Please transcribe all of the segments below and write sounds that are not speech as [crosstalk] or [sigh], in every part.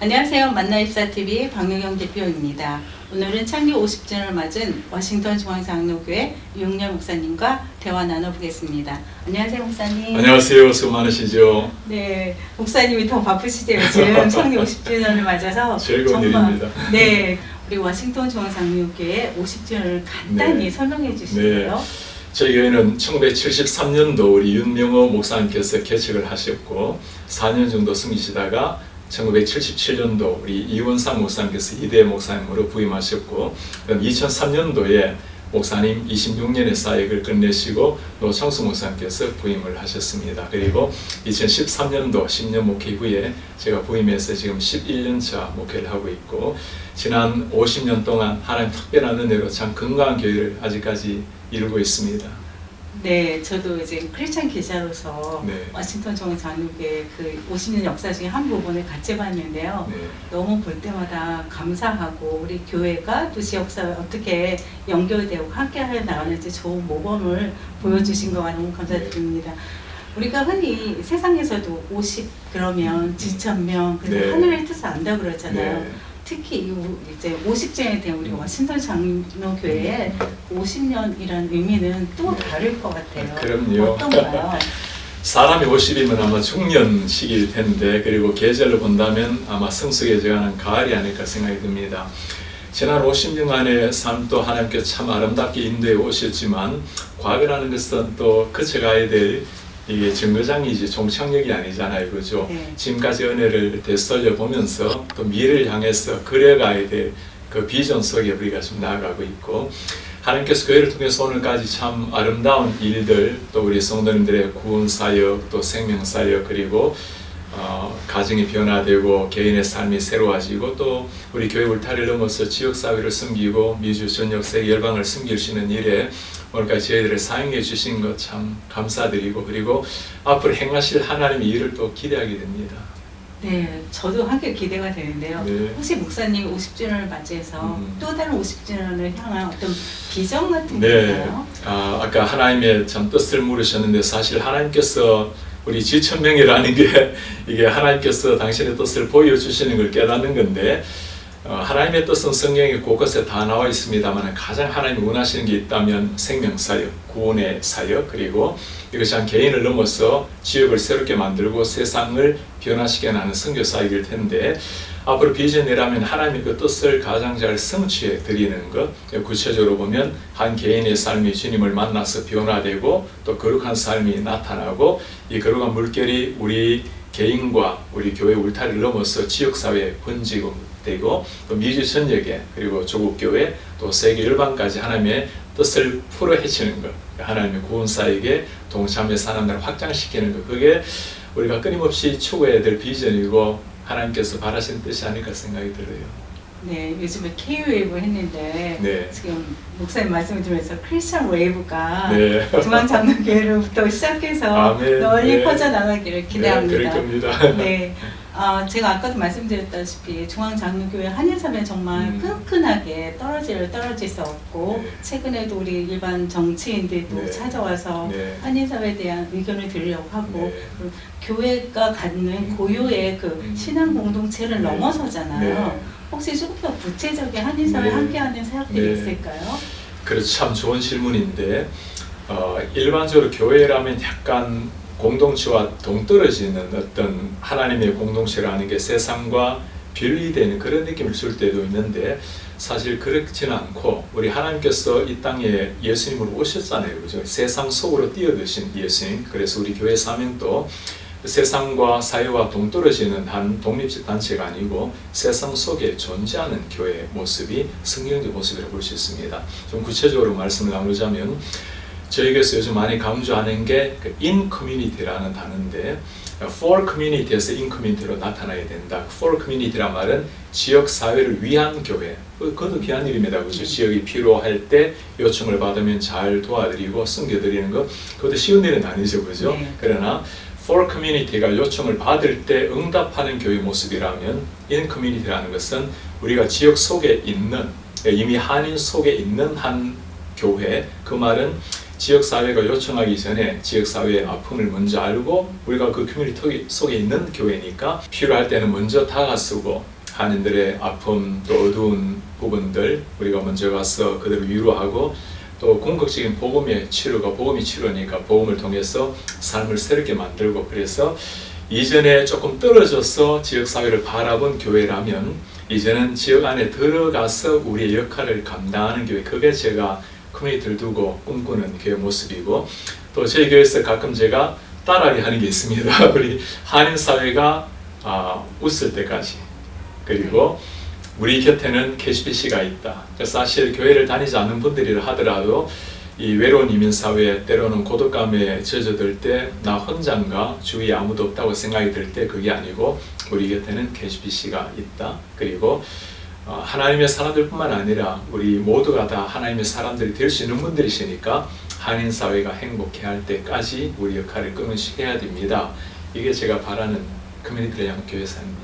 안녕하세요. 만나입사TV 박영경 대표입니다. 오늘은 창립 50주년을 맞은 워싱턴 중앙장로교회 유용렬 목사님과 대화 나눠보겠습니다. 안녕하세요, 목사님. 안녕하세요. 수고 많으시죠? 네, 목사님이 더 바쁘시죠, 요즘 [laughs] 창립 50주년을 맞아서. 즐거운 일입니다. 네, 우리 워싱턴 중앙장로교회 50주년을 간단히 네. 설명해 주실래요? 저희 교회는 1973년도 우리 윤명호 목사님께서 개척을 하셨고 4년 정도 섬기시다가 1977년도 우리 이원상 목사님께서 이대 목사님으로 부임하셨고 그럼 2003년도에 목사님 26년의 사역을 끝내시고 노창수 목사님께서 부임을 하셨습니다. 그리고 2013년도 10년 목회 후에 제가 부임해서 지금 11년차 목회를 하고 있고 지난 50년 동안 하나님 특별한 은혜로 참 건강한 교회를 아직까지 이루고 있습니다. 네, 저도 이제 크리스찬 기자로서 네. 워싱턴 중앙장로교회 그 50년 역사 중에 한 부분을 같이 봤는데요. 네. 너무 볼 때마다 감사하고 우리 교회가 또 지역사회 어떻게 연결되고 함께 나가는지 좋은 모범을 보여주신 거 너무 감사드립니다. 우리가 흔히 세상에서도 50 그러면 지천명 그리고 네. 하늘의 뜻을 안다 그러잖아요. 네. 특히 이 이제 50주년이 된 우리 워싱턴 장로교회의 50년이라는 의미는 또 네. 다를 것 같아요. 그럼요. 어떤가요? [laughs] 사람이 50이면 아마 중년 시기일 텐데 그리고 계절로 본다면 아마 성숙해져가는 가을이 아닐까 생각이 듭니다. 지난 50년간의 삶도 하나님께 참 아름답게 인도해 오셨지만 과거라는 것은 또 거쳐가야 될 이게 정거장이지 종착역이 아니잖아요, 그죠? 네. 지금까지 은혜를 되살려 보면서 또 미래를 향해서 그려가야 될 그 비전 속에 우리가 지금 나아가고 있고 하나님께서 교회를 통해서 오늘까지 참 아름다운 일들 또 우리 성도님들의 구원 사역 또 생명 사역 그리고 어, 가정이 변화되고 개인의 삶이 새로워지고 또 우리 교회 울타리를 넘어서 지역 사회를 섬기고 미주 전역 세계 열방을 섬길 수 있는 일에 오늘까지 저희들을 사용해 주신 것 참 감사드리고 그리고 앞으로 행하실 하나님의 일을 또 기대하게 됩니다. 네, 저도 함께 기대가 되는데요. 네. 혹시 목사님 50주년을 맞이해서 음. 또 다른 50주년을 향한 어떤 비전 같은 게 네, 있나요? 아, 아까 하나님의 참 뜻을 물으셨는데 사실 하나님께서 우리 지천명이라는 게 [laughs] 이게 하나님께서 당신의 뜻을 보여주시는 걸 깨닫는 건데 어, 하나님의 뜻은 성경에 곳곳에 다 나와 있습니다만 가장 하나님이 원하시는 게 있다면 생명 사역, 구원의 사역 그리고 이것이 한 개인을 넘어서 지역을 새롭게 만들고 세상을 변화시켜 나는 선교 사역일 텐데 앞으로 비전이라면 하나님의 그 뜻을 가장 잘 성취해 드리는 것 구체적으로 보면 한 개인의 삶이 주님을 만나서 변화되고 또 거룩한 삶이 나타나고 이 거룩한 물결이 우리 개인과 우리 교회 울타리를 넘어서 지역사회에 번지고 되고 또 미주 전역에 그리고 조국 교회 또 세계 열방까지 하나님의 뜻을 풀어 헤치는 것 하나님의 구원사에게 동참해 사람들을 확장시키는 것 그게 우리가 끊임없이 추구해야 될 비전이고 하나님께서 바라시는 뜻이 아닐까 생각이 들어요. 네, 요즘에 K-웨이브 했는데 네. 지금 목사님 말씀을 들으면서 크리스천 웨이브가 네. 중앙장로교회로부터 시작해서 아멘. 널리 네. 퍼져 나가기를 네, 기대합니다. 그럴 겁니다. 네. [laughs] 아, 제가 아까도 말씀드렸다시피 중앙장로교회 한일사면 정말 음. 끈끈하게 떨어질 떨어질 수 없고 네. 최근에도 우리 일반 정치인들도 네. 찾아와서 네. 한일사회에 대한 의견을 들으려고 하고 네. 교회가 갖는 고유의 그 음. 신앙 공동체를 네. 넘어서잖아요. 네. 혹시 조금 더 구체적인 한일사회 네. 함께하는 사역들이 네. 있을까요? 그래서 참 좋은 질문인데 어, 일반적으로 교회라면 약간 공동체와 동떨어지는 어떤 하나님의 공동체라는 게 세상과 분리되는 그런 느낌을 줄 때도 있는데 사실 그렇지는 않고 우리 하나님께서 이 땅에 예수님으로 오셨잖아요. 그죠? 세상 속으로 뛰어드신 예수님. 그래서 우리 교회 사명도 세상과 사회와 동떨어지는 한 독립적 단체가 아니고 세상 속에 존재하는 교회의 모습이 성경적 모습이라고 볼 수 있습니다. 좀 구체적으로 말씀을 나누자면 저희에서 요즘 많이 강조하는 게그 in community라는 단어인데 for community에서 in community로 나타나야 된다. for community란 말은 지역 사회를 위한 교회. 그- 그것도 귀한 일입니다. 그죠? 지역이 필요할 때 요청을 받으면 잘 도와드리고 섬겨드리는 것. 그것도 쉬운 일은 아니죠. 그죠? 네. 그러나 for community가 요청을 받을 때 응답하는 교회 모습이라면 in community라는 것은 우리가 지역 속에 있는 이미 한인 속에 있는 한 교회 그 말은 지역 사회가 요청하기 전에 지역 사회의 아픔을 먼저 알고 우리가 그 커뮤니티 속에 있는 교회니까 필요할 때는 먼저 다가서고 한인들의 아픔 또 어두운 부분들 우리가 먼저 가서 그들을 위로하고 또 궁극적인 복음의 치료가 복음이 치료니까 복음을 통해서 삶을 새롭게 만들고 그래서 이전에 조금 떨어져서 지역 사회를 바라본 교회라면 이제는 지역 안에 들어가서 우리의 역할을 감당하는 교회 그게 제가 커뮤니티를 두고 꿈꾸는 교회 모습이고 또 저희 교회에서 가끔 제가 따라하게 하는 게 있습니다. [laughs] 우리 한인 사회가 아, 웃을 때까지 그리고 우리 곁에는 KCBC가 있다. 사실 교회를 다니지 않는 분들이라 하더라도 이 외로운 이민 사회 때로는 고독감에 젖어들 때 나 혼자인가 주위에 아무도 없다고 생각이 들 때 그게 아니고 우리 곁에는 KCBC가 있다. 그리고 어, 하나님의 사람들뿐만 아니라 우리 모두가 다 하나님의 사람들이 될 수 있는 분들이시니까 한인 사회가 행복해 할 때까지 우리 역할을 끊임없이 해야 됩니다. 이게 제가 바라는 커뮤니티를 향한 교회사입니다.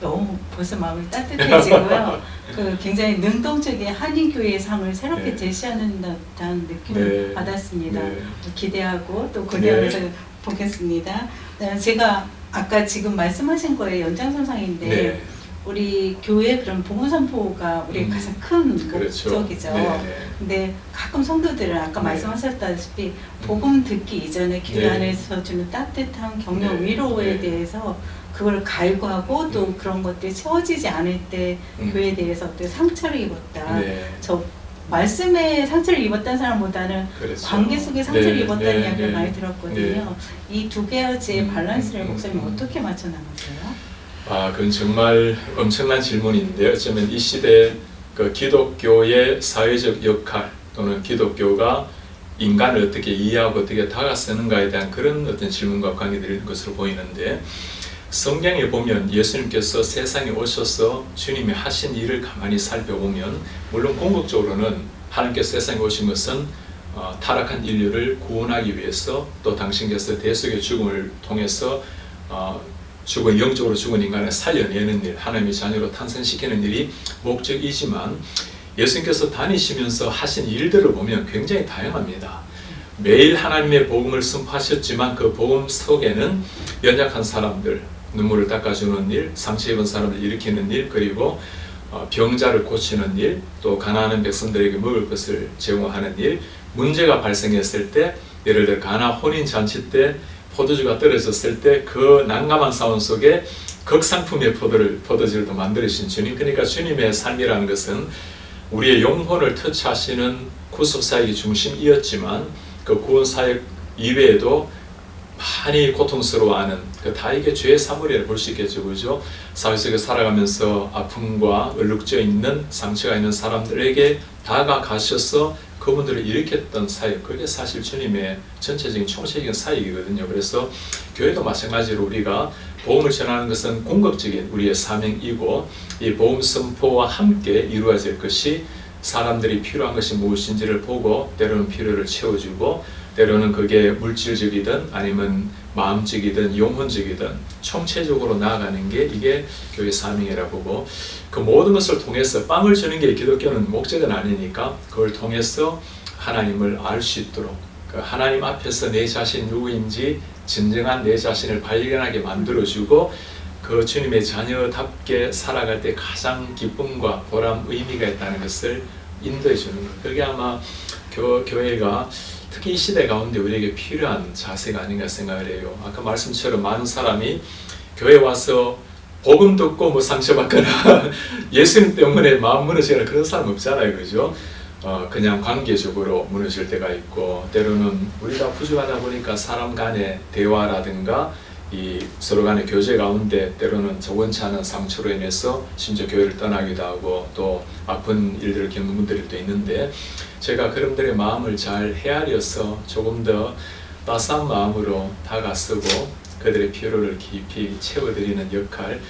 너무 벌써 마음이 따뜻해지고요. [laughs] 그 굉장히 능동적인 한인 교회의 상을 새롭게 네. 제시하는 듯한 느낌을 네. 받았습니다. 네. 기대하고 또 고대하면서 네. 보겠습니다. 네, 제가 아까 지금 말씀하신 거에 연장선상인데 네. 우리 교회 그런 복음 선포가 우리의 음. 가장 큰 그렇죠. 목적이죠. 네. 근데 가끔 성도들은 아까 네. 말씀하셨다시피 복음 듣기 이전에 교회 네. 안에서 주는 따뜻한 격려 네. 위로에 네. 대해서 그걸 갈구하고 또 음. 그런 것들이 채워지지 않을 때 음. 교회에 대해서 어떤 상처를 입었다. 네. 저 말씀에 상처를 입었다는 사람보다는 그렇죠. 관계 속에 상처를 네, 입었다는 네, 이야기를 네. 많이 들었거든요. 이두 가지의 음, 밸런스를 음, 목사님 음. 어떻게 맞춰 나가세요? 아, 그건 정말 엄청난 질문인데 어쩌면 이 시대 그 기독교의 사회적 역할 또는 기독교가 인간을 어떻게 이해하고 어떻게 다가서는가에 대한 그런 어떤 질문과 관계되는 것으로 보이는데 성경에 보면 예수님께서 세상에 오셔서 주님이 하신 일을 가만히 살펴보면 물론 궁극적으로는 하나님께서 세상에 오신 것은 어, 타락한 인류를 구원하기 위해서 또 당신께서 대속의 죽음을 통해서 어, 죽은 영적으로 죽은 인간을 살려내는 일, 하나님의 자녀로 탄생시키는 일이 목적이지만 예수님께서 다니시면서 하신 일들을 보면 굉장히 다양합니다. 매일 하나님의 복음을 선포하셨지만 그 복음 속에는 연약한 사람들, 눈물을 닦아주는 일, 상처 입은 사람을 일으키는 일, 그리고 어, 병자를 고치는 일, 또 가난한 백성들에게 먹을 것을 제공하는 일, 문제가 발생했을 때, 예를 들어 가나 혼인 잔치 때 포도주가 떨어졌을 때 그 난감한 상황 속에 극상품의 포도를 포도주를 또 만들으신 주님. 그러니까 주님의 삶이라는 것은 우리의 영혼을 터치하시는 구속 사역이 중심이었지만 그 구원 사역 이외에도 많이 고통스러워하는 그 다에게 죄의 사물이라 볼수 있겠죠, 그죠? 사회 속에 살아가면서 아픔과 얼룩져 있는 상처가 있는 사람들에게 다가가셔서 그분들을 일으켰던 사역, 그게 사실 주님의 전체적인 총체적인 사역이거든요. 그래서 교회도 마찬가지로 우리가 복음을 전하는 것은 공격적인 우리의 사명이고 이 복음 선포와 함께 이루어질 것이 사람들이 필요한 것이 무엇인지를 보고 때로는 필요를 채워주고 때로는 그게 물질적이든 아니면 마음적이든 영혼적이든 총체적으로 나아가는 게 이게 교회 사명이라 보고 그 모든 것을 통해서 빵을 주는 게 기독교는 목적은 아니니까 그걸 통해서 하나님을 알 수 있도록 그 하나님 앞에서 내 자신 누구인지 진정한 내 자신을 발견하게 만들어주고 그 주님의 자녀답게 살아갈 때 가장 기쁨과 보람, 의미가 있다는 것을 인도해 주는 것. 그게 아마 교, 교회가 특히 이 시대 가운데 우리에게 필요한 자세가 아닌가 생각을 해요. 아까 말씀처럼 많은 사람이 교회 와서 복음 듣고 뭐 상처받거나 [laughs] 예수님 때문에 마음 무너지거나 그런 사람 없잖아요. 그죠? 어, 그냥 관계적으로 무너질 때가 있고 때로는 우리 가 부족하다 보니까 사람 간의 대화라든가 이 서로 간의 교제 가운데 때로는 저원치 않은 상처로 인해서 심지어 교회를 떠나기도 하고 또 아픈 일들을 겪는 분들이 또 있는데 제가 그분들의 마음을 잘 헤아려서 조금 더 따스한 마음으로 다가서고 그들의 필요를 깊이 채워드리는 역할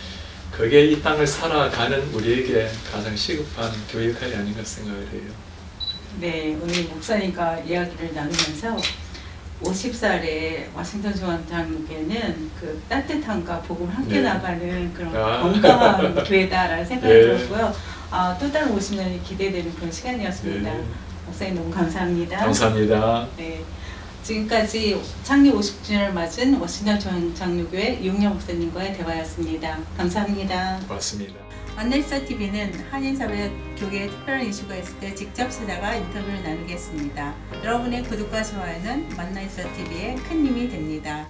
그게 이 땅을 살아가는 우리에게 가장 시급한 교회 역할이 아닌가 생각을 해요. 네, 오늘 목사님과 이야기를 나누면서 50살의 워싱턴 중앙장교회는 그 따뜻함과 복음을 함께 네. 나가는 그런 아. 건강한 [laughs] 교회다라는 생각이 네. 들었고요. 아, 또 다른 50년이 기대되는 그런 시간이었습니다. 네. 목사님 너무 감사합니다. 감사합니다. 네. 지금까지 창립 50주년을 맞은 워싱턴 전- 장로교회 이용영 목사님과의 대화였습니다. 감사합니다. 고맙습니다. 만날사 TV는 한인사회 교계에 특별한 이슈가 있을 때 직접 찾아가 인터뷰를 나누겠습니다. 여러분의 구독과 좋아요는 만날사 TV의 큰 힘이 됩니다.